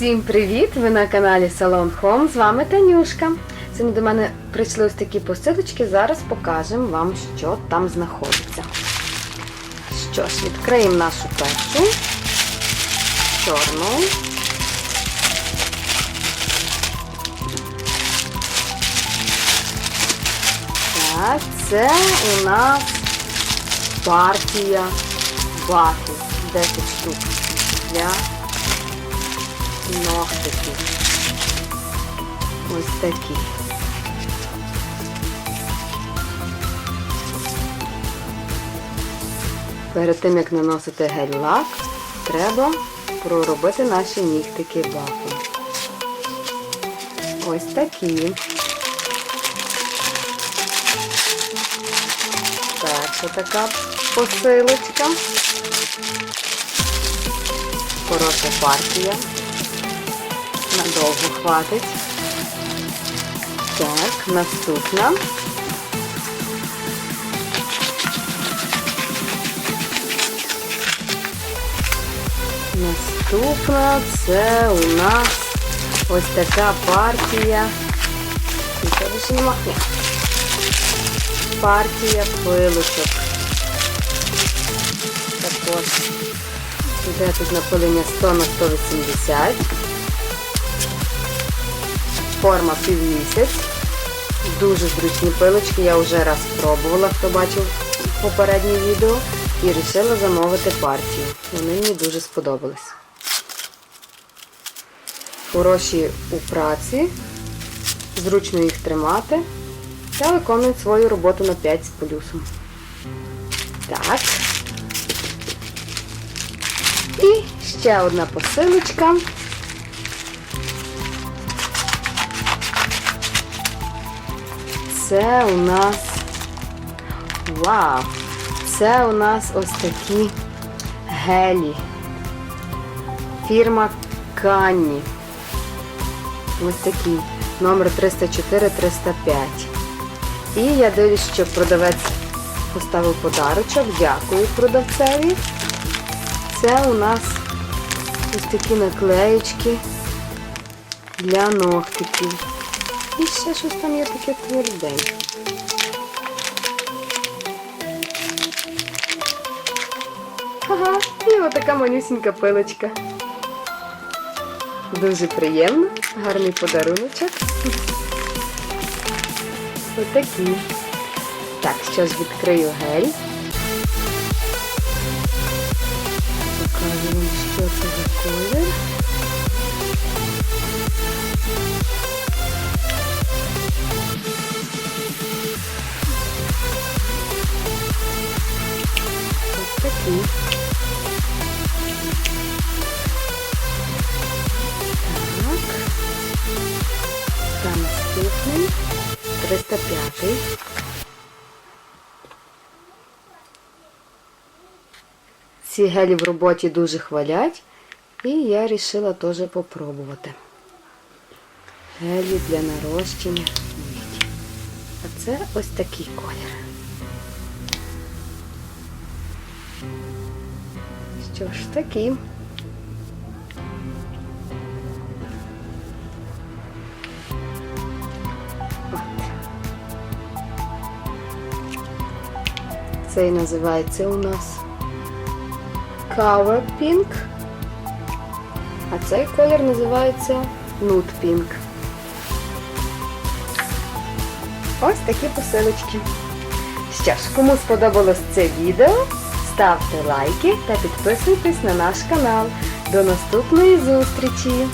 Всім привіт! Ви на каналі Салон Home. З вами Танюшка. Сьогодні до мене прийшли ось такі посилочки. Зараз покажемо вам, що там знаходиться. Що ж, відкриємо нашу першу. Чорну. Так, це у нас партія бафів. 10 штук для ногтики. Ось такі. Перед тим, як наносити гель-лак, треба проробити наші нігтики бафом. Ось такі. Перша така посилочка. Хороша партія. Надовго хватить. Так, наступна. Наступна це у нас ось така партія. Більше не махне. Партія пилочок. Також Іде тут напилення 100 на 180. Форма півмісяць. Дуже зручні пилочки, я вже раз пробувала, хто бачив попереднє відео, і вирішила замовити партію. Вони мені дуже сподобались. Хороші у праці, зручно їх тримати та виконують свою роботу на 5 з плюсом. Так. І ще одна посилочка. Це у нас вау! Це у нас ось такі гелі. Фірма Канні. Ось такий. Номер 304-305. І я дивлюсь, що продавець поставив подарочок. Дякую продавцеві. Це у нас ось такі наклеєчки для ногтиків. І ще щось там є таке тверденьке. Ага, і отака манюсінька пилочка. Дуже приємно, гарний подаруночок. Отакі. Так, ж відкрию гель. 305. Ці гелі в роботі дуже хвалять, і я вирішила теж попробувати. Гелі для нарощення. А це ось такий колір. Що ж такий. Цей називається у нас Cover Pink. А цей колір називається Nude Pink. Ось такі посилочки. Що ж, кому сподобалось це відео, ставте лайки та підписуйтесь на наш канал. До наступної зустрічі!